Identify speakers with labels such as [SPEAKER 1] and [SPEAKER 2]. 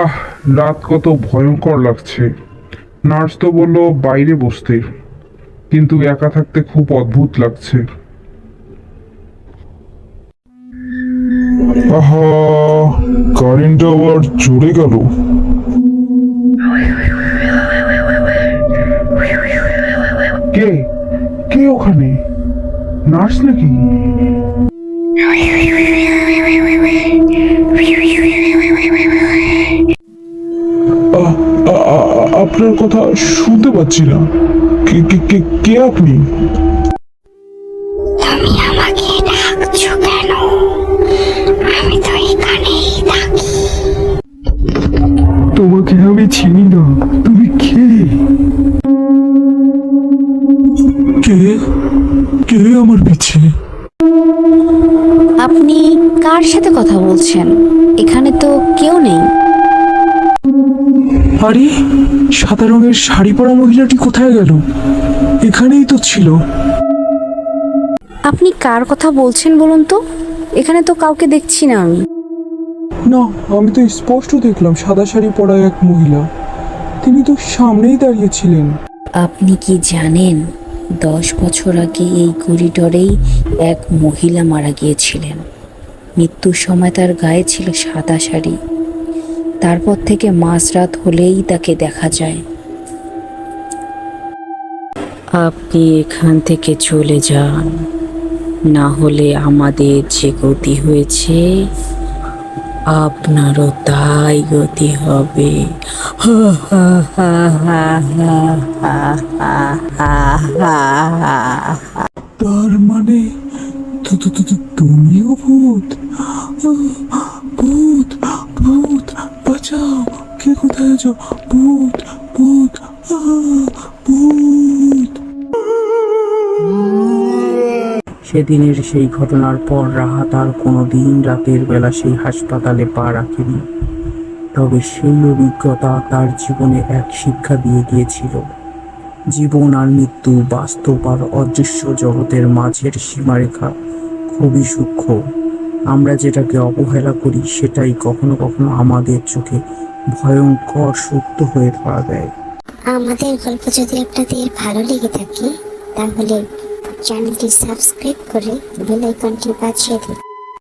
[SPEAKER 1] আহ, রাত কত ভয়ঙ্কর লাগছে। নার্স তো বলল বাইরে বসতে, কিন্তু একা থাকতে খুব অদ্ভুত লাগছে। আহা আবার চলে গেল। কে? কে ওখানে? নার্স নাকি আপনার কথা শুনতে পাচ্ছি না কে কে- কে কে আপনি?
[SPEAKER 2] তোমাকে আমি চিনি না। কে আমার পিছে?
[SPEAKER 3] আপনি কার সাথে কথা বলছেন? এখানে তো কেউ নেই।
[SPEAKER 2] আরে সাদা রঙের শাড়ি পরা মহিলাটি কোথায় গেল? এখানেই তো ছিল।
[SPEAKER 3] আপনি কার কথা বলছেন বলুন তো? এখানে তো কাউকে দেখছি না আমি।
[SPEAKER 2] না আমি তো স্পষ্ট দেখলাম সাদা শাড়ি পরা এক মহিলা। তিনি তো সামনেই দাঁড়িয়েছিলেন
[SPEAKER 3] আপনি কি জানেন দশ বছর আগে এই করিডরেই এক মহিলা মারা গিয়েছিলেন। মৃত্যুর সময় তার গায়ে ছিল সাদা শাড়ি। তারপর থেকে মাঝরাত হলেই তাকে দেখা যায়। আপনি এখান থেকে চলে যান। না হলে আমাদের যে গতি হয়েছে আপনারও তাই গতি হবে
[SPEAKER 2] তার মানে তুমিও ভূত ভূত ভূত বাঁচাও কে কোথায় আছো ভূত ভূত আহ,
[SPEAKER 4] সেদিনের সেই ঘটনার পর রাহাত আর কোনো দিন রাতের বেলা সেই হাসপাতালে পা রাখেনি। তবে সেই অভিজ্ঞতা তার জীবনে এক শিক্ষা দিয়ে গিয়েছিল। জীবন আর মৃত্যু বাস্তব আর অদৃশ্য জগতের মাঝের সীমারেখা খুবই সূক্ষ্ম। আমরা যেটাকে অবহেলা করি সেটাই কখনো কখনো আমাদের চোখে ভয়ঙ্কর সত্য হয়ে ধরা দেয়।
[SPEAKER 5] আমাদের গল্প যদি আপনাদের ভালো লেগে থাকে, তাহলে চ্যানেলটি সাবস্ক্রাইব করে বেল আইকনটি বাজিয়ে দিন।